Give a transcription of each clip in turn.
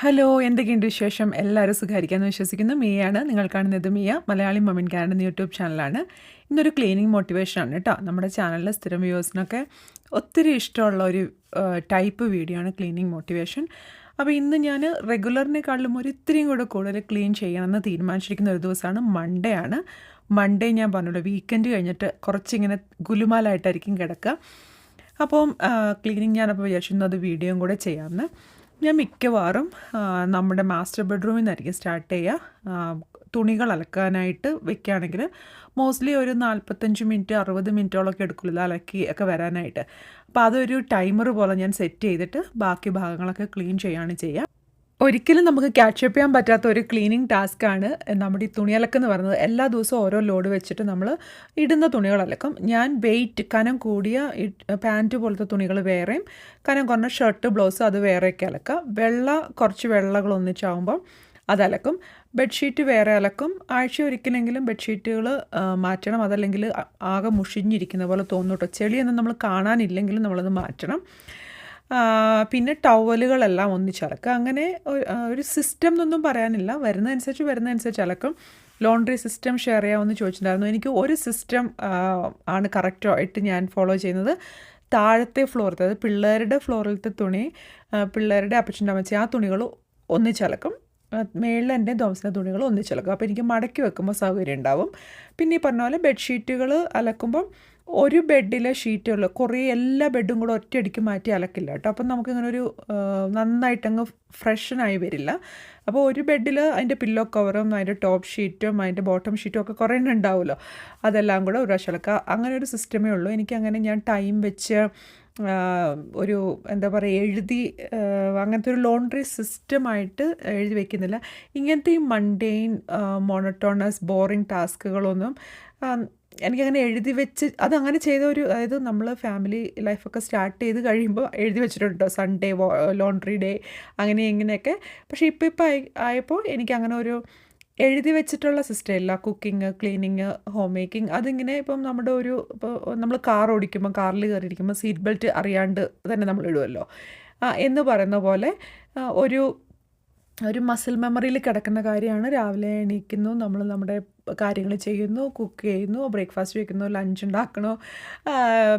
Hello എന്തൊക്കെയുണ്ട് വിശേഷം? എല്ലാവരും സുഖമായിരിക്കാമെന്ന് വിശ്വസിക്കുന്നു. മിയയാണ് നിങ്ങൾ കാണുന്നത് മിയ മലയാളി മൊമൻ കാരൻ യൂട്യൂബ് ചാനലാണ്. ഇന്നൊരു ക്ലീനിങ് മോട്ടിവേഷനാണ് കേട്ടോ. നമ്മുടെ ചാനലിലെ സ്ഥിരം വ്യൂവേഴ്സിനൊക്കെ ഒത്തിരി ഇഷ്ടമുള്ള ഒരു ടൈപ്പ് വീഡിയോ ആണ് ക്ലീനിങ് മോട്ടിവേഷൻ അപ്പോൾ ഇന്ന് ഞാൻ റെഗുലറിനെക്കാളും ഒരു ഇത്തിരിയും കൂടെ കൂടുതൽ ക്ലീൻ ചെയ്യണമെന്ന് തീരുമാനിച്ചിരിക്കുന്ന ഒരു ദിവസമാണ് മൺഡേ ആണ്. മൺഡേ ഞാൻ പറഞ്ഞല്ലോ വീക്കെൻഡ് കഴിഞ്ഞിട്ട് കുറച്ചിങ്ങനെ ഗുലുമാലായിട്ടായിരിക്കും കിടക്കുക. അപ്പം ക്ലീനിങ് ഞാനപ്പോൾ വിചാരിച്ചിരുന്നു അത് വീഡിയോയും കൂടെ ചെയ്യാമെന്ന്. ഞാൻ മിക്കവാറും നമ്മുടെ മാസ്റ്റർ ബെഡ്റൂമിൽ നിന്നായിരിക്കും സ്റ്റാർട്ട് ചെയ്യുക തുണികൾ അലക്കാനായിട്ട് വെക്കുകയാണെങ്കിൽ മോസ്റ്റ്ലി ഒരു നാൽപ്പത്തഞ്ച് മിനിറ്റ് അറുപത് മിനിറ്റോളൊക്കെ എടുക്കുള്ളൂ ഇത് അലക്കി ഒക്കെ വരാനായിട്ട്. അപ്പോൾ അതൊരു ടൈമർ പോലെ ഞാൻ സെറ്റ് ചെയ്തിട്ട് ബാക്കി ഭാഗങ്ങളൊക്കെ ക്ലീൻ ചെയ്യുകയാണ് ചെയ്യുക ഒരിക്കലും നമുക്ക് ക്യാച്ചപ്പ് ചെയ്യാൻ പറ്റാത്ത ഒരു ക്ലീനിങ് ടാസ്ക് ആണ് നമ്മുടെ ഈ തുണിയലക്ക് എന്ന് പറയുന്നത്. എല്ലാ ദിവസവും ഓരോ ലോഡ് വെച്ചിട്ട് നമ്മൾ ഇടുന്ന തുണികൾ അലക്കും ഞാൻ വെയിറ്റ് കനം കൂടിയ പാന്റ് പോലത്തെ തുണികൾ വേറെയും കനം കുറഞ്ഞ ഷർട്ട് ബ്ലൗസ് അത് വേറെയൊക്കെ അലക്കുക. വെള്ള കുറച്ച് വെള്ളകൾ ഒന്നിച്ചാവുമ്പം അലക്കും. ബെഡ്ഷീറ്റ് വേറെ അലക്കും. ആഴ്ച ഒരിക്കലെങ്കിലും ബെഡ്ഷീറ്റുകൾ മാറ്റണം. അതല്ലെങ്കിൽ ആകെ മുഷിഞ്ഞിരിക്കുന്ന പോലെ തോന്നും കേട്ടോ ചെളിയൊന്നും നമ്മൾ കാണാനില്ലെങ്കിലും നമ്മളത് മാറ്റണം. പിന്നെ ടവലുകളെല്ലാം ഒന്നിച്ചലക്കുക അങ്ങനെ ഒരു- സിസ്റ്റം എന്നൊന്നും പറയാനില്ല. വരുന്നതനുസരിച്ച് വരുന്നതനുസരിച്ച് അലക്കും. ലോണ്ട്രി സിസ്റ്റം ഷെയർ ചെയ്യാമെന്ന് ചോദിച്ചിട്ടുണ്ടായിരുന്നു. എനിക്ക് ഒരു സിസ്റ്റം ആണ് കറക്റ്റായിട്ട് ഞാൻ ഫോളോ ചെയ്യുന്നത്. താഴത്തെ ഫ്ലോറത്തെ അതായത് പിള്ളേരുടെ ഫ്ലോറിലത്തെ തുണി പിള്ളേരുടെ അപ്പച്ചന്റെ അമ്മച്ചി ആ തുണികൾ ഒന്നിച്ചലക്കും മേളിൽ എന്റെ തോമസിന്റെ തുണികൾ ഒന്നിച്ചലക്കും അപ്പോൾ എനിക്ക് മടക്കി വെക്കുമ്പോൾ സൗകര്യം ഉണ്ടാവും. പിന്നെ ഈ പറഞ്ഞ പോലെ ബെഡ്ഷീറ്റുകൾ അലക്കുമ്പം ഒരു ബെഡിലെ ഷീറ്റുകൾ കുറേ എല്ലാ ബെഡും കൂടെ ഒറ്റയടിക്ക് മാറ്റി അലക്കില്ല കേട്ടോ. അപ്പം നമുക്കിങ്ങനെ ഒരു നന്നായിട്ടങ്ങ് ഫ്രഷനായി വരില്ല. അപ്പോൾ ഒരു ബെഡിൽ അതിന്റെ പില്ലോ കവറും അതിന്റെ ടോപ്പ് ഷീറ്റും അതിന്റെ ബോട്ടം ഷീറ്റും ഒക്കെ കുറേ എണ്ണം ഉണ്ടാവുമല്ലോ. അതെല്ലാം കൂടെ ഒരു പ്രാവശ്യം അലക്കുക. അങ്ങനെ ഒരു സിസ്റ്റമേ ഉള്ളൂ. എനിക്ക് അങ്ങനെ ഞാൻ ടൈം വെച്ച് ഒരു എന്താ പറയുക എഴുതി അങ്ങനത്തെ ഒരു ലോണ്ടറി സിസ്റ്റമായിട്ട് എഴുതി വെക്കുന്നില്ല. ഇങ്ങനത്തെ ഈ മണ്ടെയിൻ മോണോട്ടോണസ് ബോറിങ് ടാസ്കുകളൊന്നും എനിക്കങ്ങനെ എഴുതി വെച്ച് അതങ്ങനെ ചെയ്ത ഒരു അതായത് നമ്മൾ ഫാമിലി ലൈഫൊക്കെ സ്റ്റാർട്ട് ചെയ്ത് കഴിയുമ്പോൾ എഴുതി വെച്ചിട്ടുണ്ട് സൺഡേ ലോണ്ട്രി ഡേ അങ്ങനെ ഇങ്ങനെയൊക്കെ. പക്ഷേ ഇപ്പോൾ ഇപ്പോൾ ആയി ആയപ്പോൾ എനിക്കങ്ങനെ ഒരു എഴുതി വെച്ചിട്ടുള്ള സിസ്റ്റം ഇല്ല. കുക്കിംഗ് ക്ലീനിങ് ഹോം മേക്കിംഗ് അതിങ്ങനെ ഇപ്പം നമ്മുടെ ഒരു ഇപ്പോൾ നമ്മൾ കാർ ഓടിക്കുമ്പോൾ കാറിൽ കയറിയിരിക്കുമ്പോൾ സീറ്റ് ബെൽറ്റ് അറിയാണ്ട് തന്നെ നമ്മൾ ഇടുമല്ലോ എന്ന് പറയുന്ന പോലെ ഒരു ഒരു മസിൽ മെമ്മറിയിൽ കിടക്കുന്ന കാര്യമാണ്. രാവിലെ എണീക്കുന്നു നമ്മൾ നമ്മുടെ കാര്യങ്ങൾ ചെയ്യുന്നു കുക്ക് ചെയ്യുന്നു ബ്രേക്ക്ഫാസ്റ്റ് വയ്ക്കുന്നു ലഞ്ച് ഉണ്ടാക്കണു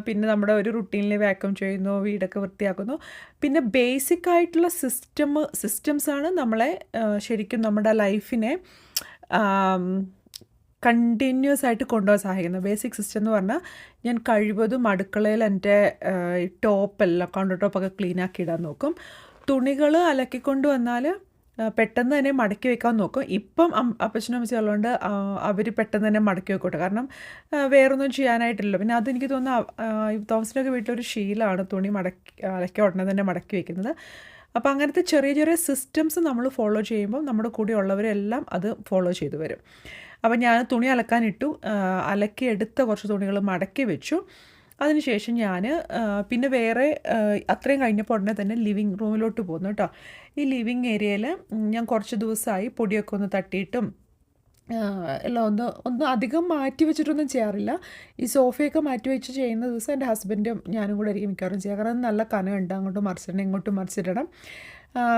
പിന്നെ നമ്മുടെ ഒരു റുട്ടീനിൽ വാക്യൂം ചെയ്യുന്നു വീടൊക്കെ വൃത്തിയാക്കുന്നു. പിന്നെ ബേസിക് ആയിട്ടുള്ള സിസ്റ്റം സിസ്റ്റംസാണ് നമ്മളെ ശരിക്കും നമ്മുടെ ലൈഫിനെ കണ്ടിന്യൂസ് ആയിട്ട് കൊണ്ടുപോകാൻ സഹായിക്കുന്നത്. ബേസിക് സിസ്റ്റം എന്ന് പറഞ്ഞാൽ ഞാൻ കഴിവതും അടുക്കളയിൽ എന്റെ ടോപ്പെല്ലാം കൗണ്ടർ ടോപ്പൊക്കെ ക്ലീൻ ആക്കി ഇടാൻ നോക്കും. തുണികൾ അലക്കിക്കൊണ്ട് വന്നാൽ പെട്ടെന്ന് തന്നെ മടക്കി വെക്കാൻ നോക്കും. ഇപ്പം അപ്പച്ചനും അമ്മച്ചും ഉള്ളതുകൊണ്ട് അവർ പെട്ടെന്ന് തന്നെ മടക്കി വെക്കോട്ടെ. കാരണം വേറൊന്നും ചെയ്യാനായിട്ടില്ല പിന്നെ അതെനിക്ക് തോന്നുന്നു തോമസിനൊക്കെ വീട്ടിലൊരു ശീലമാണ് തുണി മടക്കി അലക്കി ഉടനെ തന്നെ മടക്കി വെക്കുന്നത്. അപ്പോൾ അങ്ങനത്തെ ചെറിയ ചെറിയ സിസ്റ്റംസ് നമ്മൾ ഫോളോ ചെയ്യുമ്പോൾ നമ്മുടെ കൂടെ ഉള്ളവരെല്ലാം അത് ഫോളോ ചെയ്തു വരും. അപ്പോൾ ഞാൻ തുണി അലക്കാനിട്ടു. അലക്കി എടുത്ത കുറച്ച് തുണികൾ മടക്കി വെച്ചു. അതിനുശേഷം ഞാൻ പിന്നെ വേറെ അത്രയും കഴിഞ്ഞപ്പോൾ ഉടനെ തന്നെ ലിവിങ് റൂമിലോട്ട് പോന്നു കേട്ടോ ഈ ലിവിങ് ഏരിയയിൽ ഞാൻ കുറച്ച് ദിവസമായി പൊടിയൊക്കെ ഒന്ന് തട്ടിയിട്ടും എല്ലാം ഒന്ന് ഒന്ന് അധികം മാറ്റി വെച്ചിട്ടൊന്നും ചെയ്യാറില്ല. ഈ സോഫയൊക്കെ മാറ്റി വെച്ച് ചെയ്യുന്ന ദിവസം എന്റെ ഹസ്ബൻഡും ഞാനും കൂടെ ആയിരിക്കും മിക്കവാറും ചെയ്യുക. കാരണം നല്ല കനമുണ്ട്. അങ്ങോട്ട് മറിച്ചിടണം ഇങ്ങോട്ടും മറിച്ചിടണം.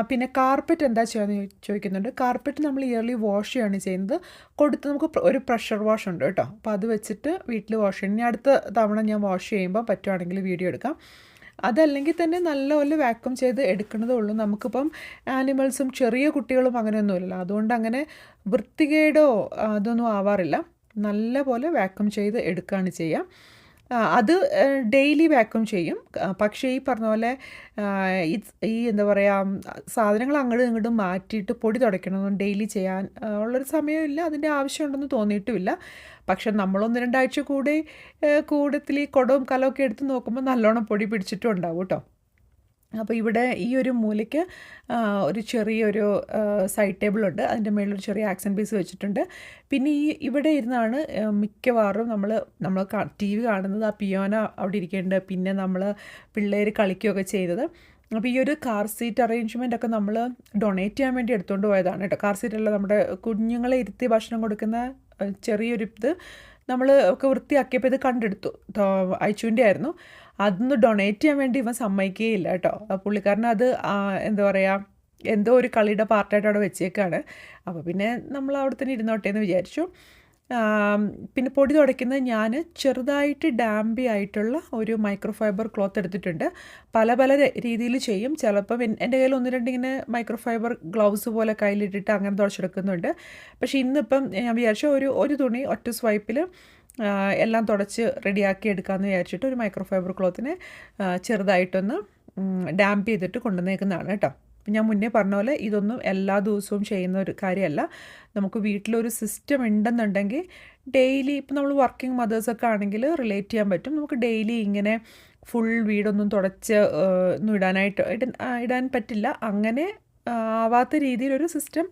പിന്നെ കാർപ്പറ്റ് എന്താ ചെയ്യുക ചോദിക്കുന്നുണ്ട്. കാർപ്പറ്റ് നമ്മൾ ഇയർലി വാഷ് ചെയ്യാണ് ചെയ്യുന്നത്. കൊടുത്ത് നമുക്ക് ഒരു പ്രഷർ വാഷ് ഉണ്ട് കേട്ടോ. അപ്പോൾ അത് വെച്ചിട്ട് വീട്ടിൽ വാഷ് ചെയ്യണം. ഇനി അടുത്ത തവണ ഞാൻ വാഷ് ചെയ്യുമ്പോൾ പറ്റുവാണെങ്കിൽ വീഡിയോ എടുക്കാം. അതല്ലെങ്കിൽ തന്നെ നല്ലപോലെ വാക്വം ചെയ്ത് എടുക്കുന്നതേ ഉള്ളൂ. നമുക്കിപ്പം ആനിമൽസും ചെറിയ കുട്ടികളും അങ്ങനെയൊന്നുമില്ല അതുകൊണ്ട് അങ്ങനെ വൃത്തികേടോ അതൊന്നും ആവാറില്ല. നല്ല പോലെ വാക്വം ചെയ്ത് എടുക്കുകയാണ് ചെയ്യുക. അത് ഡെയിലി വാക്വം ചെയ്യും. പക്ഷേ ഈ പറഞ്ഞ പോലെ ഈ എന്താ പറയുക സാധനങ്ങൾ അങ്ങോട്ടും ഇങ്ങോട്ടും മാറ്റിയിട്ട് പൊടി തുടയ്ക്കണമെന്നും ഡെയിലി ചെയ്യാൻ ഉള്ളൊരു സമയമില്ല. അതിന്റെ ആവശ്യമുണ്ടെന്ന് തോന്നിയിട്ടുമില്ല. പക്ഷെ നമ്മളൊന്ന് രണ്ടാഴ്ച കൂടെ കൂടത്തിൽ ഈ കുടവും കലമൊക്കെ എടുത്ത് നോക്കുമ്പോൾ നല്ലോണം പൊടി പിടിച്ചിട്ടും ഉണ്ടാവും കേട്ടോ. അപ്പോൾ ഇവിടെ ഈ ഒരു മൂലയ്ക്ക് ഒരു ചെറിയൊരു സൈഡ് ടേബിളുണ്ട് അതിന്റെ മേളിൽ ഒരു ചെറിയ ആക്സൻ പീസ് വെച്ചിട്ടുണ്ട്. പിന്നെ ഈ ഇവിടെ ഇരുന്നാണ് മിക്കവാറും നമ്മൾ നമ്മൾ ടി വി കാണുന്നത് ആ പിയോന അവിടെ ഇരിക്കേണ്ടത്. പിന്നെ നമ്മൾ പിള്ളേർ കളിക്കുകയൊക്കെ ചെയ്തത്. അപ്പോൾ ഈ ഒരു കാർ സീറ്റ് അറേഞ്ച്മെന്റ് ഒക്കെ നമ്മൾ ഡൊണേറ്റ് ചെയ്യാൻ വേണ്ടി എടുത്തുകൊണ്ട് പോയതാണ് കേട്ടോ. കാർ സീറ്റല്ല നമ്മുടെ കുഞ്ഞുങ്ങളെ ഇരുത്തി ഭക്ഷണം കൊടുക്കുന്ന ചെറിയൊരു ഇത് നമ്മൾ ഒക്കെ വൃത്തിയാക്കിയപ്പോൾ ഇത് കണ്ടെടുത്തു. അയച്ചുവിന്റെ ആയിരുന്നു. അതൊന്ന് ഡൊണേറ്റ് ചെയ്യാൻ വേണ്ടി ഇവൻ സമ്മതിക്കുകയില്ല കേട്ടോ. പുള്ളിക്കാരന് അത് എന്താ പറയുക എന്തോ ഒരു കളിയുടെ പാർട്ടായിട്ട് അവിടെ വെച്ചേക്കാണ്. അപ്പോൾ പിന്നെ നമ്മൾ അവിടെ തന്നെ ഇരുന്നോട്ടെ എന്ന് വിചാരിച്ചു. പിന്നെ പൊടി തുടയ്ക്കുന്നത് ഞാൻ ചെറുതായിട്ട് ഡാംബി ആയിട്ടുള്ള ഒരു മൈക്രോ ഫൈബർ ക്ലോത്ത് എടുത്തിട്ടുണ്ട്. പല പല രീതിയിൽ ചെയ്യും. ചിലപ്പം എന്റെ കയ്യിൽ ഒന്ന് രണ്ട് ഇങ്ങനെ മൈക്രോ ഫൈബർ ഗ്ലൗസ് പോലെ കയ്യിലിട്ടിട്ട് അങ്ങനെ തുടച്ചെടുക്കുന്നുണ്ട്. പക്ഷേ ഇന്നിപ്പം ഞാൻ വിചാരിച്ചു ഒരു ഒരു തുണി ഒറ്റ സ്വൈപ്പിൽ എല്ലാം തുടച്ച് റെഡിയാക്കി എടുക്കാമെന്ന് വിചാരിച്ചിട്ട് ഒരു മൈക്രോ ഫൈബർ ക്ലോത്തിനെ ചെറുതായിട്ടൊന്ന് ഡാംപ് ചെയ്തിട്ട് കൊണ്ടുവന്നേക്കുന്നതാണ് കേട്ടോ. ഞാൻ മുന്നേ പറഞ്ഞ പോലെ ഇതൊന്നും എല്ലാ ദിവസവും ചെയ്യുന്ന ഒരു കാര്യമല്ല. നമുക്ക് വീട്ടിലൊരു സിസ്റ്റം ഉണ്ടെന്നുണ്ടെങ്കിൽ ഡെയിലി ഇപ്പം നമ്മൾ വർക്കിംഗ് മദേഴ്സൊക്കെ ആണെങ്കിൽ റിലേറ്റ് ചെയ്യാൻ പറ്റും. നമുക്ക് ഡെയിലി ഇങ്ങനെ ഫുൾ വീടൊന്നും തുടച്ച് ഒന്നും ഇടാനായിട്ട് ഇടാൻ- പറ്റില്ല. അങ്ങനെ ആവാത്ത രീതിയിലൊരു സിസ്റ്റം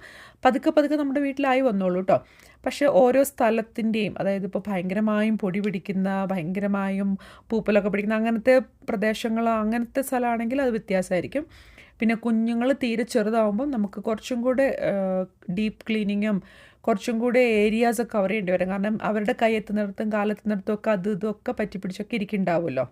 പതുക്കെ പതുക്കെ നമ്മുടെ വീട്ടിലായി വന്നോളൂ കേട്ടോ പക്ഷേ ഓരോ സ്ഥലത്തിന്റെയും അതായത് ഇപ്പോൾ ഭയങ്കരമായും പൊടി പിടിക്കുന്ന ഭയങ്കരമായും പൂപ്പലൊക്കെ പിടിക്കുന്ന അങ്ങനത്തെ പ്രദേശങ്ങൾ അങ്ങനത്തെ സ്ഥലമാണെങ്കിൽ അത് വ്യത്യാസമായിരിക്കും. പിന്നെ കുഞ്ഞുങ്ങൾ തീരെ ചെറുതാവുമ്പം നമുക്ക് കുറച്ചും കൂടെ ഡീപ്പ് ക്ലീനിങ്ങും കുറച്ചും കൂടെ ഏരിയാസ് കവർ ചെയ്യേണ്ടി വരും. കാരണം അവരുടെ കൈ എത്തുന്നിടത്തും കാലെത്തുന്നിടത്തും ഒക്കെ അത് ഇതൊക്കെ പറ്റി പിടിച്ചൊക്കെ ഇരിക്കുന്നുണ്ടാവുമല്ലോ.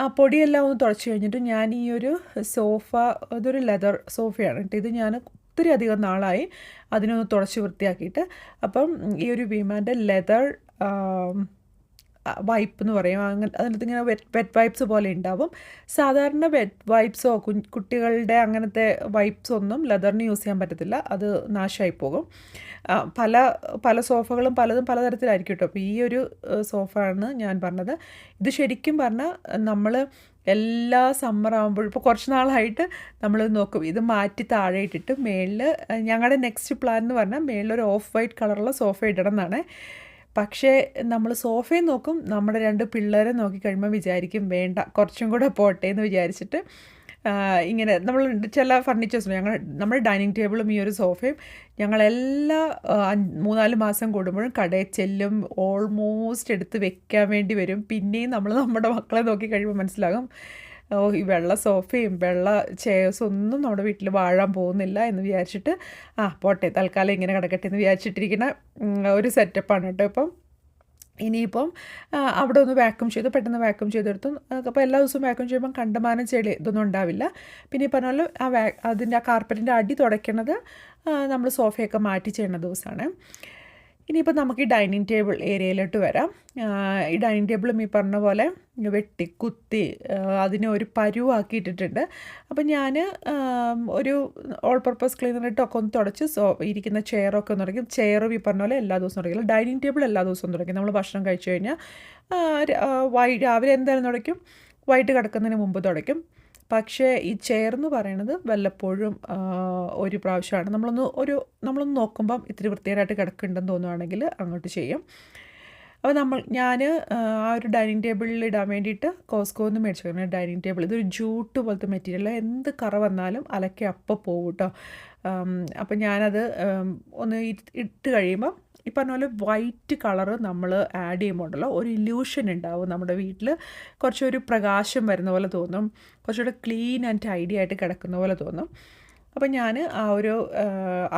ആ പൊടിയെല്ലാം ഒന്ന് തുടച്ച് കഴിഞ്ഞിട്ട് ഞാൻ ഈ ഒരു സോഫ അതൊരു ലെതർ സോഫയാണ് കേട്ടോ. ഇത് ഞാൻ ഒത്തിരി അധികം നാളായി അതിനൊന്ന് തുടച്ച് വൃത്തിയാക്കിയിട്ട്. അപ്പം ഈ ഒരു വിമാന്റെ ലെതർ വൈപ്പ് എന്ന് പറയും. അങ്ങനെ അതിനകത്ത് ഇങ്ങനെ വെറ്റ് വെറ്റ് വൈപ്സ് പോലെ ഉണ്ടാവും സാധാരണ വെറ്റ് വൈപ്സോ കുട്ടികളുടെ അങ്ങനത്തെ വൈപ്സ് ഒന്നും ലെതറിന് യൂസ് ചെയ്യാൻ പറ്റത്തില്ല. അത് നാശമായി പോകും. പല പല സോഫകളും പലതും പലതരത്തിലായിരിക്കും കേട്ടോ അപ്പോൾ ഈ ഒരു സോഫ സോഫയാണ് ഞാൻ പറഞ്ഞത്. ഇത് ശരിക്കും പറഞ്ഞാൽ നമ്മൾ എല്ലാ സമ്മർ ആകുമ്പോഴും ഇപ്പോൾ കുറച്ച് നാളായിട്ട് നമ്മൾ നോക്കും. ഇത് മാറ്റി താഴെ ഇട്ടിട്ട് മേളിൽ ഞങ്ങളുടെ നെക്സ്റ്റ് പ്ലാൻ എന്ന് പറഞ്ഞാൽ മേളിൽ ഒരു ഓഫ് വൈറ്റ് കളറുള്ള സോഫ ഇടണം എന്നാണ്. പക്ഷേ നമ്മൾ സോഫയും നോക്കും നമ്മുടെ രണ്ട് പിള്ളേരെ നോക്കിക്കഴിയുമ്പോൾ വിചാരിക്കും വേണ്ട കുറച്ചും കൂടെ പോട്ടെ എന്ന് വിചാരിച്ചിട്ട് ഇങ്ങനെ നമ്മൾ ചില ഫർണിച്ചേഴ്സ് ഞങ്ങൾ നമ്മുടെ ഡൈനിങ് ടേബിളും ഈ ഒരു സോഫയും ഞങ്ങളെല്ലാ മൂന്നാൽ മാസം കൂടുമ്പോഴും കടയിൽ ചെല്ലും ഓൾമോസ്റ്റ് എടുത്ത് വെക്കാൻ വേണ്ടി വരും. പിന്നെയും നമ്മൾ നമ്മുടെ മക്കളെ നോക്കി കഴിയുമ്പോൾ മനസ്സിലാകും ഈ വെള്ള സോഫയും വെള്ള ചെയർസും ഒന്നും നമ്മുടെ വീട്ടിൽ വാഴാൻ പോകുന്നില്ല എന്ന് വിചാരിച്ചിട്ട് ആ പോട്ടെ തൽക്കാലം ഇങ്ങനെ കിടക്കട്ടെ എന്ന് വിചാരിച്ചിട്ടിരിക്കുന്ന ഒരു സെറ്റപ്പാണ് കേട്ടോ ഇപ്പം. ഇനിയിപ്പം അവിടെ ഒന്ന് വാക്യൂം ചെയ്തു പെട്ടെന്ന് വാക്യൂം ചെയ്തെടുത്തു. അപ്പോൾ എല്ലാ ദിവസവും വാക്യൂം ചെയ്യുമ്പം കണ്ടമാനം ചെളി ഇതൊന്നും ഉണ്ടാവില്ല. പിന്നെ ഈ പറഞ്ഞ പോലെ ആ വാ അതിന്റെ ആ കാർപ്പറ്റിന്റെ അടി തുടയ്ക്കണത് നമ്മൾ സോഫയൊക്കെ മാറ്റി ചെയ്യുന്ന ദിവസമാണ്. ഇനിയിപ്പോൾ നമുക്ക് ഈ ഡൈനിങ് ടേബിൾ ഏരിയയിലോട്ട് വരാം. ഈ ഡൈനിങ് ടേബിളും ഈ പറഞ്ഞ പോലെ വെട്ടി കുത്തി അതിനെ ഒരു പരുവാക്കി ഇട്ടിട്ടുണ്ട് അപ്പം ഞാൻ ഒരു ഓൾ പർപ്പസ് ക്ലീനറിട്ടൊക്കെ ഒന്ന് തുടച്ച് സോ ഇരിക്കുന്ന ചെയറൊക്കെ ഒന്ന് തുടങ്ങി. ചെയറും ഈ പറഞ്ഞ പോലെ എല്ലാ ദിവസവും തുടങ്ങില്ല. ഡൈനിങ് ടേബിൾ എല്ലാ ദിവസവും തുടങ്ങി. നമ്മൾ ഭക്ഷണം കഴിച്ചു കഴിഞ്ഞാൽ വൈ രാവിലെ എന്തായാലും തുടയ്ക്കും. വൈകിട്ട് കിടക്കുന്നതിന് മുമ്പ് തുടയ്ക്കും. പക്ഷേ ഈ ചെയർ എന്ന് പറയുന്നത് വല്ലപ്പോഴും ഒരു പ്രാവശ്യമാണ്. നമ്മളൊന്ന് ഒരു നമ്മളൊന്ന് നോക്കുമ്പം ഇത്തിരി വൃത്തികേടായിട്ട് കിടക്കുന്നുണ്ടെന്ന് തോന്നുവാണെങ്കിൽ അങ്ങോട്ട് ചെയ്യും. അപ്പോൾ നമ്മൾ ഞാൻ ആ ഒരു ഡൈനിങ് ടേബിളിൽ ഇടാൻ വേണ്ടിയിട്ട് കോസ്കോ കോസ്കോന്ന് മേടിച്ചു ഡൈനിങ് ടേബിൾ. ഇതൊരു ജൂട്ട് പോലത്തെ മെറ്റീരിയൽ. എന്ത് കറ വന്നാലും അലക്കി അപ്പം പോകും കേട്ടോ. അപ്പം ഞാനത് ഒന്ന് ഇട്ട് കഴിയുമ്പം ഈ പറഞ്ഞ പോലെ വൈറ്റ് കളറ് നമ്മൾ ആഡ് ചെയ്യുമ്പോണ്ടല്ലോ ഒരു ഇല്യൂഷൻ ഉണ്ടാവും നമ്മുടെ വീട്ടിൽ കുറച്ചൊരു പ്രകാശം വരുന്ന പോലെ തോന്നും. കുറച്ചുകൂടെ ക്ലീൻ ആൻഡ് ടൈഡി ആയിട്ട് കിടക്കുന്ന പോലെ തോന്നും. അപ്പോൾ ഞാൻ ആ ഒരു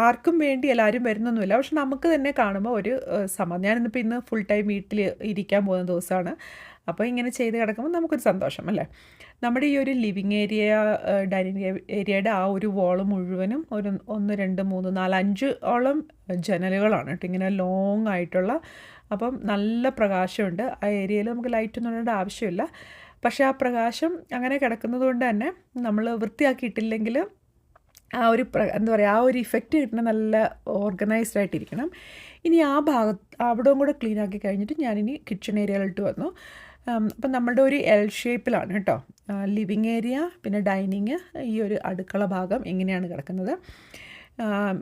ആർക്കും വേണ്ടി എല്ലാവരും വരുന്നൊന്നുമില്ല. പക്ഷെ നമുക്ക് തന്നെ കാണുമ്പോൾ ഒരു ആ, സമാ ഞാനിന്നിപ്പോൾ ഇന്ന് ഫുൾ ടൈം വീട്ടിൽ ഇരിക്കാൻ പോകുന്ന ദിവസമാണ് അപ്പോൾ ഇങ്ങനെ ചെയ്ത് കിടക്കുമ്പോൾ നമുക്കൊരു സന്തോഷം അല്ലേ? നമ്മുടെ ഈ ഒരു ലിവിങ് ഏരിയ ഡൈനിങ് ഏരിയയുടെ ആ ഒരു വോൾ മുഴുവനും ഒരു ഒന്ന് രണ്ട് മൂന്ന് നാല് അഞ്ച് ഓളം ജനലുകളാണ് കേട്ടോ. ഇങ്ങനെ ലോങ് ആയിട്ടുള്ള. അപ്പം നല്ല പ്രകാശമുണ്ട്. ആ ഏരിയയിൽ നമുക്ക് ലൈറ്റ് ഒന്നും ഇടേണ്ട ആവശ്യമില്ല. പക്ഷേ ആ പ്രകാശം അങ്ങനെ കിടക്കുന്നത് കൊണ്ട് തന്നെ നമ്മൾ വൃത്തിയാക്കിയിട്ടില്ലെങ്കിൽ ആ ഒരു എന്താ പറയുക ആ ഒരു ഇഫക്റ്റ് കിട്ടണം നല്ല ഓർഗനൈസ്ഡ് ആയിട്ടിരിക്കണം. ഇനി ആ ഭാഗത്ത് അവിടെയും കൂടെ ക്ലീൻ ആക്കി കഴിഞ്ഞിട്ട് ഞാനിനി കിച്ചൺ ഏരിയയിലോട്ട് വന്നു. അപ്പം നമ്മുടെ ഒരു എൽ ഷേപ്പിലാണ് കേട്ടോ. ലിവിങ് ഏരിയ പിന്നെ ഡൈനിങ് ഈ ഒരു അടുക്കള ഭാഗം എങ്ങനെയാണ് കിടക്കുന്നത്.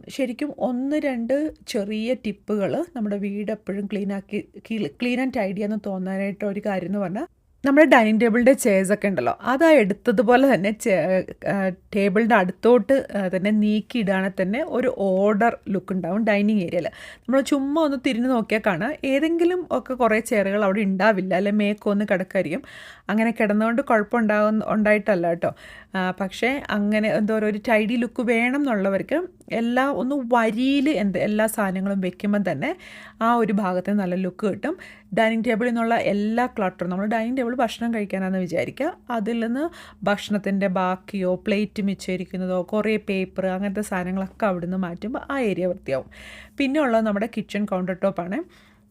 ശരിക്കും ഒന്ന് രണ്ട് ചെറിയ ടിപ്പുകൾ നമ്മുടെ വീട് എപ്പോഴും ക്ലീൻ ആക്കി ക്ലീൻ ആൻഡ് ടൈഡി എന്ന് തോന്നാനായിട്ട് ഒരു കാര്യം എന്ന് പറഞ്ഞാൽ നമ്മുടെ ഡൈനിങ് ടേബിളിന്റെ ചെയർസൊക്കെ ഉണ്ടല്ലോ അത് എടുത്തതുപോലെ തന്നെ ടേബിളിന്റെ അടുത്തോട്ട് തന്നെ നീക്കിയിടുകയാണെങ്കിൽ തന്നെ ഒരു ഓർഡർ ലുക്ക് ഉണ്ടാവും ഡൈനിങ് ഏരിയയിൽ. നമ്മൾ ചുമ്മാ ഒന്ന് തിരിഞ്ഞ് നോക്കിയാൽ കാണാം ഏതെങ്കിലും ഒക്കെ കുറേ ചെയറുകൾ അവിടെ ഉണ്ടാവില്ല അല്ലെ മേക്കൊന്ന് കിടക്കായിരിക്കും. അങ്ങനെ കിടന്നുകൊണ്ട് കുഴപ്പമുണ്ടാകുന്ന ഉണ്ടായിട്ടല്ല കേട്ടോ. പക്ഷേ അങ്ങനെ എന്തോ ഒരു ടൈഡി ലുക്ക് വേണം എന്നുള്ളവർക്ക് എല്ലാ ഒന്ന് വരിയിൽ എന്ത് എല്ലാ സാധനങ്ങളും വെക്കുമ്പം തന്നെ ആ ഒരു ഭാഗത്തിന് നല്ല ലുക്ക് കിട്ടും. ഡൈനിങ് ടേബിളിൽ നിന്നുള്ള എല്ലാ ക്ലട്ടറും നമ്മൾ ഡൈനിങ് ടേബിൾ ഭക്ഷണം കഴിക്കാനാണെന്ന് വിചാരിക്കുക. അതിൽ നിന്ന് ഭക്ഷണത്തിന്റെ ബാക്കിയോ പ്ലേറ്റ് മിച്ചിരിക്കുന്നതോ കുറേ പേപ്പർ അങ്ങനത്തെ സാധനങ്ങളൊക്കെ അവിടുന്ന് മാറ്റുമ്പോൾ ആ ഏരിയ വൃത്തിയാവും. പിന്നെ ഉള്ളത് നമ്മുടെ കിച്ചൺ കൗണ്ടർ ടോപ്പാണ്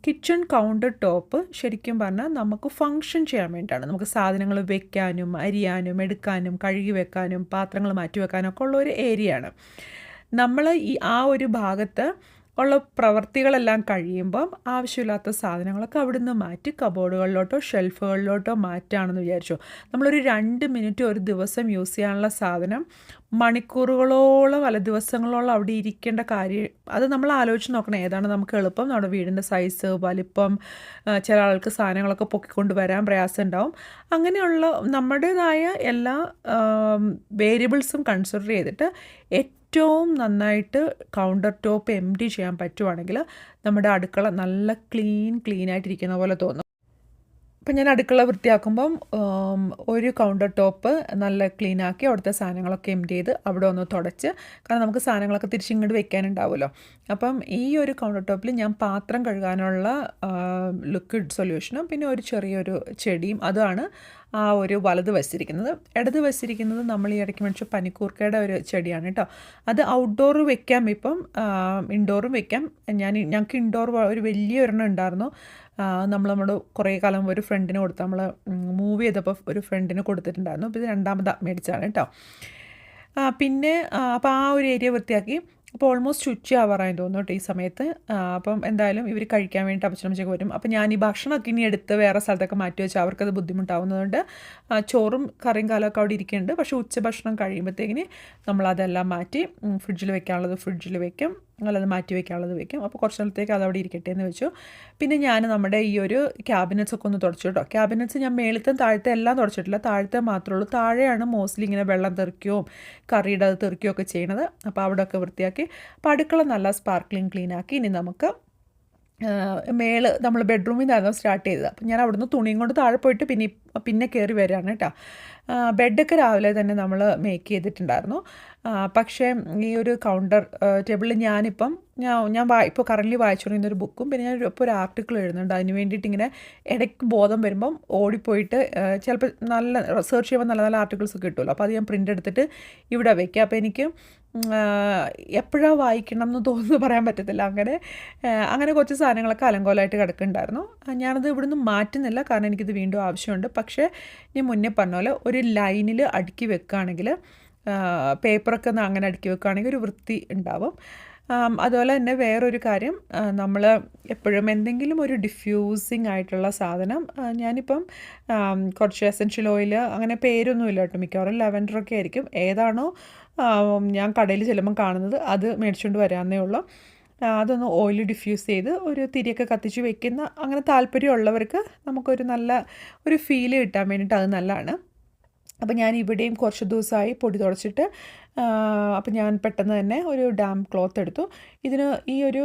കിച്ചൺ കൗണ്ടർ ടോപ്പ് ശരിക്കും പറഞ്ഞാൽ നമുക്ക് ഫങ്ഷൻ ചെയ്യാൻ വേണ്ടിയിട്ടാണ് നമുക്ക് സാധനങ്ങൾ വെക്കാനും അരിയാനും എടുക്കാനും കഴുകി വെക്കാനും പാത്രങ്ങൾ മാറ്റി വെക്കാനും ഒക്കെ ഉള്ള ഒരു ഏരിയയാണ് നമ്മൾ ഈ ആ ഒരു ഭാഗത്ത് ഉള്ള പ്രവൃത്തികളെല്ലാം കഴിയുമ്പം ആവശ്യമില്ലാത്ത സാധനങ്ങളൊക്കെ അവിടുന്ന് മാറ്റി കബോർഡുകളിലോട്ടോ ഷെൽഫുകളിലോട്ടോ മാറ്റാണെന്ന് വിചാരിച്ചു. നമ്മളൊരു രണ്ട് മിനിറ്റ് ഒരു ദിവസം യൂസ് ചെയ്യാനുള്ള സാധനം മണിക്കൂറുകളോളം അല്ല ദിവസങ്ങളോളം അവിടെ ഇരിക്കേണ്ട കാര്യം അത് നമ്മൾ ആലോചിച്ച് നോക്കണം. ഏതാണ് നമുക്ക് എളുപ്പം? നമ്മുടെ വീടിന്റെ സൈസ് വലിപ്പം ചില ആൾക്ക് സാധനങ്ങളൊക്കെ പൊക്കിക്കൊണ്ട് വരാൻ പ്രയാസം ഉണ്ടാവും. അങ്ങനെയുള്ള നമ്മുടേതായ എല്ലാ വേരിയബിൾസും കൺസിഡർ ചെയ്തിട്ട് ഏറ്റവും നന്നായിട്ട് കൗണ്ടർ ടോപ്പ് എം ഡി ചെയ്യാൻ പറ്റുവാണെങ്കിൽ നമ്മുടെ അടുക്കള നല്ല ക്ലീൻ ക്ലീൻ ആയിട്ടിരിക്കുന്ന പോലെ തോന്നും. അപ്പം ഞാൻ അടുക്കള വൃത്തിയാക്കുമ്പം ഒരു കൗണ്ടർ ടോപ്പ് നല്ല ക്ലീൻ ആക്കി അവിടുത്തെ സാധനങ്ങളൊക്കെ എം ചെയ്ത് അവിടെ ഒന്ന് തുടച്ച്. കാരണം നമുക്ക് സാധനങ്ങളൊക്കെ തിരിച്ചിങ്ങോട്ട് വെക്കാനുണ്ടാവുമല്ലോ. അപ്പം ഈ ഒരു കൗണ്ടർ ടോപ്പിൽ ഞാൻ പാത്രം കഴുകാനുള്ള ലിക്വിഡ് സൊല്യൂഷനും പിന്നെ ഒരു ചെറിയൊരു ചെടിയും അതാണ് ആ ഒരു വലത് വശിരിക്കുന്നത് ഇടത് വശിരിക്കുന്നത് നമ്മൾ ഈ ഇടയ്ക്ക് മേടിച്ച പനിക്കൂർക്കയുടെ ഒരു ചെടിയാണ് കേട്ടോ. അത് ഔട്ട്ഡോർ വെക്കാം ഇപ്പം ഇൻഡോറും വെക്കാം. ഞാൻ ഞങ്ങൾക്ക് ഇൻഡോർ ഒരു വലിയ ഒരെണ്ണം ഉണ്ടായിരുന്നു. നമ്മൾ നമ്മുടെ കുറേ കാലം ഒരു ഫ്രണ്ടിന് കൊടുത്ത് നമ്മൾ മൂവ് ചെയ്തപ്പോൾ ഒരു ഫ്രണ്ടിന് കൊടുത്തിട്ടുണ്ടായിരുന്നു. അപ്പോൾ ഇത് രണ്ടാമത് മേടിച്ചാണ് കേട്ടോ. പിന്നെ അപ്പോൾ ആ ഒരു ഏരിയ വൃത്തിയാക്കി. അപ്പോൾ ഓൾമോസ്റ്റ് ഉച്ചയാവാറായി തോന്നുന്നു കേട്ടോ ഈ സമയത്ത്. അപ്പം എന്തായാലും ഇവർ കഴിക്കാൻ വേണ്ടി അപ്പച്ചനമ്മച്ചൊക്കെ വരും. അപ്പം ഞാൻ ഈ ഭക്ഷണമൊക്കെ ഇനി എടുത്ത് വേറെ സ്ഥലത്തൊക്കെ മാറ്റി വെച്ചാൽ അവർക്കത് ബുദ്ധിമുട്ടാവുന്നതുകൊണ്ട് ചോറും കറിയും കാലമൊക്കെ അവിടെ ഇരിക്കുന്നുണ്ട്. പക്ഷേ ഉച്ചഭക്ഷണം കഴിയുമ്പോഴത്തേക്കിന് നമ്മളതെല്ലാം മാറ്റി ഫ്രിഡ്ജിൽ വെക്കാനുള്ളത് ഫ്രിഡ്ജിൽ വെക്കും. അല്ലാതെ മാറ്റി വെക്കാനുള്ളത് വെക്കും അപ്പോൾ കുറച്ച് നേരത്തേക്ക് അവിടെ ഇരിക്കട്ടെ എന്ന് വെച്ചു. പിന്നെ ഞാൻ നമ്മുടെ ഈ ഒരു ക്യാബിനറ്റ്സ് ഒക്കെ ഒന്ന് തുടച്ചു കേട്ടോ. ക്യാബിനറ്റ്സ് ഞാൻ മേളത്തെ താഴത്തെ എല്ലാം തുടച്ചിട്ടില്ല. താഴത്തെ മാത്രമേ ഉള്ളൂ. താഴെയാണ് മോസ്റ്റ്ലി ഇങ്ങനെ വെള്ളം തെറിക്കുകയും കറിയുടെ അത് തെറിക്കുകയും ഒക്കെ ചെയ്യണത്. അപ്പോൾ അവിടെ ഒക്കെ വൃത്തിയാക്കി. അപ്പോൾ അടുക്കള നല്ല സ്പാർക്ലിംഗ് ക്ലീൻ ആക്കി. ഇനി നമുക്ക് മേൾ നമ്മൾ ബെഡ്റൂമിൽ നിന്നായിരുന്നു സ്റ്റാർട്ട് ചെയ്തത്. അപ്പം ഞാൻ അവിടുന്ന് തുണിയും കൊണ്ട് താഴെ പോയിട്ട് പിന്നെ പിന്നെ കയറി വരികയാണ് കേട്ടോ. ബെഡൊക്കെ രാവിലെ തന്നെ നമ്മൾ മേക്ക് ചെയ്തിട്ടുണ്ടായിരുന്നു. പക്ഷേ ഈ ഒരു കൗണ്ടർ ടേബിളിൽ ഞാനിപ്പം ഞാൻ ഞാൻ വാ ഇപ്പോൾ കറന്റ് വായിച്ചുകൊണ്ടിരുന്ന ഒരു ബുക്കും പിന്നെ ഞാൻ ഇപ്പോൾ ഒരു ആർട്ടിക്കിൾ എഴുതുന്നുണ്ട്. അതിന് വേണ്ടിയിട്ട് ഇങ്ങനെ ഇടയ്ക്ക് ബോധം വരുമ്പം ഓടിപ്പോയിട്ട് ചിലപ്പോൾ നല്ല റിസർച്ച് ചെയ്യുമ്പോൾ നല്ല നല്ല ആർട്ടിക്കിൾസ് കിട്ടുമല്ലോ. അപ്പോൾ അത് ഞാൻ പ്രിന്റ് എടുത്തിട്ട് ഇവിടെ വയ്ക്കുക അപ്പോൾ എനിക്ക് എപ്പോഴാ വായിക്കണം എന്ന് തോന്നുന്നു പറയാൻ പറ്റത്തില്ല. അങ്ങനെ അങ്ങനെ കുറച്ച് സാധനങ്ങളൊക്കെ അലങ്കോലമായിട്ട് കിടക്കുന്നുണ്ടായിരുന്നു. ഞാനത് ഇവിടുന്ന് മാറ്റുന്നില്ല. കാരണം എനിക്കിത് വീണ്ടും ആവശ്യമുണ്ട്. പക്ഷേ ഞാൻ മുന്നേ പറഞ്ഞ പോലെ ഒരു ലൈനിൽ അടുക്കി വെക്കുകയാണെങ്കിൽ പേപ്പറൊക്കെ അങ്ങനെ അടുക്കി വെക്കുകയാണെങ്കിൽ ഒരു വൃത്തി ഉണ്ടാവും. അതുപോലെ തന്നെ വേറൊരു കാര്യം നമ്മൾ എപ്പോഴും എന്തെങ്കിലും ഒരു ഡിഫ്യൂസിങ് ആയിട്ടുള്ള സാധനം ഞാനിപ്പം കുറച്ച് എസൻഷ്യൽ ഓയിൽ അങ്ങനെ പേരൊന്നുമില്ല കേട്ടോ. മിക്കവാറും ലെവൻഡറൊക്കെ ആയിരിക്കും. ഏതാണോ ഞാൻ കടയിൽ ചെല്ലുമ്പം കാണുന്നത് അത് മേടിച്ചുകൊണ്ട് വരാമെന്നേ ഉള്ളൂ. അതൊന്ന് ഓയിൽ ഡിഫ്യൂസ് ചെയ്ത് ഒരു തിരിയൊക്കെ കത്തിച്ച് വെക്കുന്ന അങ്ങനെ താല്പര്യമുള്ളവർക്ക് നമുക്കൊരു നല്ല ഒരു ഫീൽ കിട്ടാൻ വേണ്ടിയിട്ട് അത് നല്ലതാണ്. അപ്പോൾ ഞാൻ ഇവിടെയും കുറച്ച് ദിവസമായി പൊടി തുടച്ചിട്ട് അപ്പോൾ ഞാൻ പെട്ടെന്ന് തന്നെ ഒരു ഡാം ക്ലോത്ത് എടുത്തു. ഇതിന് ഈ ഒരു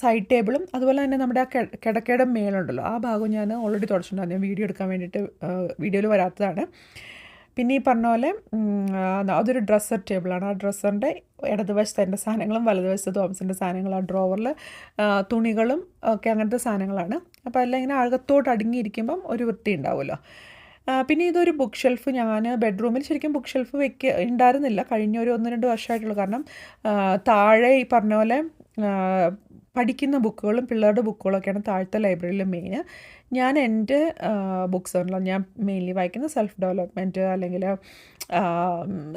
സൈഡ് ടേബിളും അതുപോലെ തന്നെ നമ്മുടെ ആ കിടക്കയുടെ മേലുണ്ടല്ലോ ആ ഭാഗം ഞാൻ ഓൾറെഡി തുടച്ചിട്ടുണ്ടായിരുന്നു. വീഡിയോ എടുക്കാൻ വേണ്ടിയിട്ട് വീഡിയോയിൽ വരാത്തതാണ്. പിന്നെ ഈ പറഞ്ഞ പോലെ അതൊരു ഡ്രസ്സർ ടേബിളാണ്. ആ ഡ്രസ്സറിന്റെ ഇടതുവശത്ത് എന്റെ സാധനങ്ങളും വലതുവശത്ത് തോമസിന്റെ സാധനങ്ങൾ ആ ഡ്രോവറിൽ തുണികളും ഒക്കെ അങ്ങനത്തെ സാധനങ്ങളാണ്. അപ്പോൾ എല്ലാം ഇങ്ങനെ അകത്തോട്ട് അടുങ്ങിയിരിക്കുമ്പം ഒരു വൃത്തി ഉണ്ടാവുമല്ലോ പിന്നെ ഇതൊരു ബുക്ക് ഷെൽഫ് ഞാൻ ബെഡ്റൂമിൽ ശരിക്കും ബുക്ക് ഷെൽഫ് വെക്ക ഉണ്ടായിരുന്നില്ല കഴിഞ്ഞ ഒരു ഒന്ന് രണ്ട് വർഷമായിട്ടുള്ളൂ കാരണം താഴെ ഈ പറഞ്ഞ പോലെ പഠിക്കുന്ന ബുക്കുകളും പിള്ളേരുടെ ബുക്കുകളൊക്കെയാണ് താഴത്തെ ലൈബ്രറിയിൽ മെയിൻ ഞാൻ എന്റെ ബുക്സ് ആണല്ലോ ഞാൻ മെയിൻലി വായിക്കുന്ന സെൽഫ് ഡെവലപ്മെന്റ് അല്ലെങ്കിൽ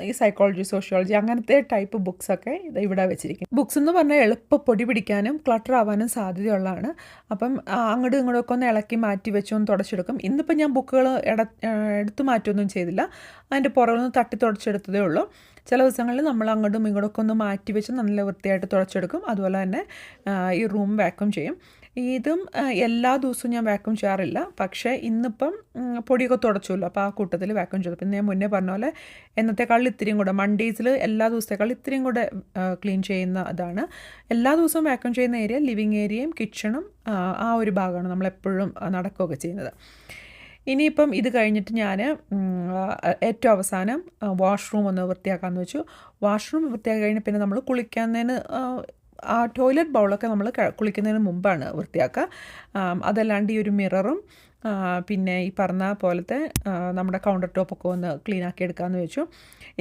ഈ സൈക്കോളജി സോഷ്യോളജി അങ്ങനത്തെ ടൈപ്പ് ബുക്സൊക്കെ ഇത് ഇവിടെ വെച്ചിരിക്കും. ബുക്സ് എന്ന് പറഞ്ഞാൽ എളുപ്പം പൊടി പിടിക്കാനും ക്ലട്ടർ ആവാനും സാധ്യതയുള്ളതാണ്. അപ്പം അങ്ങോട്ടും ഇങ്ങോട്ടും ഒക്കെ ഒന്ന് ഇളക്കി മാറ്റി വെച്ചൊന്ന് തുടച്ചെടുക്കും. ഇന്നിപ്പോൾ ഞാൻ ബുക്കുകൾ എടുത്തു മാറ്റുമൊന്നും ചെയ്തില്ല. അതിന്റെ പുറകിൽ നിന്ന് തട്ടി തുടച്ചെടുത്തതേ ഉള്ളൂ. ചില ദിവസങ്ങളിൽ നമ്മൾ അങ്ങോട്ടും ഇങ്ങോട്ടൊക്കെ ഒന്ന് മാറ്റി വെച്ച് നല്ല വൃത്തിയായിട്ട് തുടച്ചെടുക്കും. അതുപോലെ തന്നെ ഈ റൂം വാക്വം ചെയ്യും. ഇതും എല്ലാ ദിവസവും ഞാൻ വാക്വം ചെയ്യാറില്ല. പക്ഷേ ഇന്നിപ്പം പൊടിയൊക്കെ തുടച്ചുമല്ലോ അപ്പോൾ ആ കൂട്ടത്തിൽ വാക്വം ചെയ്തു. പിന്നെ ഞാൻ മുന്നേ പറഞ്ഞ പോലെ എന്നത്തെക്കാളും ഇത്തിരിയും കൂടെ മൺഡേയ്സിൽ എല്ലാ ദിവസത്തേക്കാളും ഇത്തിരിയും കൂടെ ക്ലീൻ ചെയ്യുന്ന അതാണ് എല്ലാ ദിവസവും വാക്വം ചെയ്യുന്ന ഏരിയ ലിവിങ് ഏരിയയും കിച്ചണും ആ ഒരു ഭാഗമാണ് നമ്മളെപ്പോഴും നടക്കുകയൊക്കെ ചെയ്യുന്നത്. ഇനിയിപ്പം ഇത് കഴിഞ്ഞിട്ട് ഞാൻ ഏറ്റവും അവസാനം വാഷ്റൂം ഒന്ന് വൃത്തിയാക്കാമെന്ന് വെച്ചു. വാഷ്റൂം വൃത്തിയാക്കി കഴിഞ്ഞ് പിന്നെ നമ്മൾ കുളിക്കുന്നതിന് ആ, ടോയ്ലറ്റ് ബൗളൊക്കെ നമ്മൾ കുളിക്കുന്നതിന് മുമ്പാണ് വൃത്തിയാക്കുക. അതല്ലാണ്ട് ഈ ഒരു മിററും പിന്നെ ഈ പറഞ്ഞ പോലത്തെ നമ്മുടെ കൗണ്ടർ ടോപ്പൊക്കെ ഒന്ന് ക്ലീൻ ആക്കി എടുക്കാമെന്ന് വെച്ചു.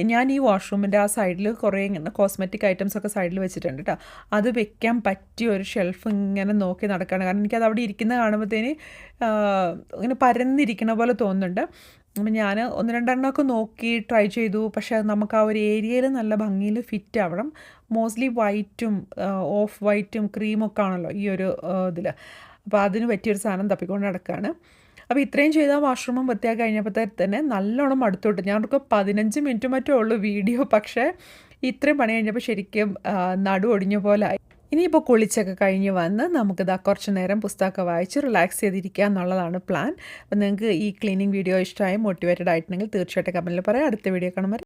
ഞാൻ ഈ വാഷ്റൂമിന്റെ ആ സൈഡിൽ കുറേ ഇങ്ങനെ കോസ്മെറ്റിക് ഐറ്റംസ് ഒക്കെ സൈഡിൽ വെച്ചിട്ടുണ്ട് കേട്ടോ അത് വെക്കാൻ പറ്റിയ ഒരു ഷെൽഫ് ഇങ്ങനെ നോക്കി നടക്കുകയാണ് കാരണം എനിക്കത് അവിടെ ഇരിക്കുന്ന കാണുമ്പോഴത്തേന് ഇങ്ങനെ പരന്നിരിക്കണ പോലെ തോന്നുന്നുണ്ട്. അപ്പം ഞാൻ ഒന്ന് രണ്ടെണ്ണമൊക്കെ നോക്കി ട്രൈ ചെയ്തു. പക്ഷേ നമുക്ക് ആ ഒരു ഏരിയയിൽ നല്ല ഭംഗിയിൽ ഫിറ്റ് ആവണം. മോസ്റ്റ്ലി വൈറ്റും ഓഫ് വൈറ്റും ക്രീമൊക്കെ ആണല്ലോ ഈ ഒരു ഇതിൽ. അപ്പോൾ അതിന് പറ്റിയൊരു സാധനം തപ്പിക്കൊണ്ട് നടക്കുകയാണ് അപ്പോൾ ഇത്രയും ചെയ്താൽ വാഷ്റൂമും വൃത്തിയാക്കി കഴിഞ്ഞപ്പോഴത്തേക്ക് തന്നെ നല്ലോണം അടുത്തോട്ട് ഞാനൊക്കെ പതിനഞ്ച് മിനിറ്റ് മറ്റേ ഉള്ളൂ വീഡിയോ. പക്ഷേ ഇത്രയും പണി കഴിഞ്ഞപ്പോൾ ശരിക്കും നടു ഒടിഞ്ഞ പോലെ ആയി. ഇനിയിപ്പോൾ കുളിച്ചൊക്കെ കഴിഞ്ഞ് വന്ന് നമുക്കിതാ കുറച്ച് നേരം പുസ്തകമൊക്കെ വായിച്ച് റിലാക്സ് ചെയ്തിരിക്കുക എന്നുള്ളതാണ് പ്ലാൻ അപ്പോൾ നിങ്ങൾക്ക് ഈ ക്ലീനിങ് വീഡിയോ ഇഷ്ടമായി മോട്ടിവേറ്റഡ് ആയിട്ടുണ്ടെങ്കിൽ തീർച്ചയായിട്ടും കമന്റിൽ പറയാം. അടുത്ത വീഡിയോ കാണുമ്പോൾ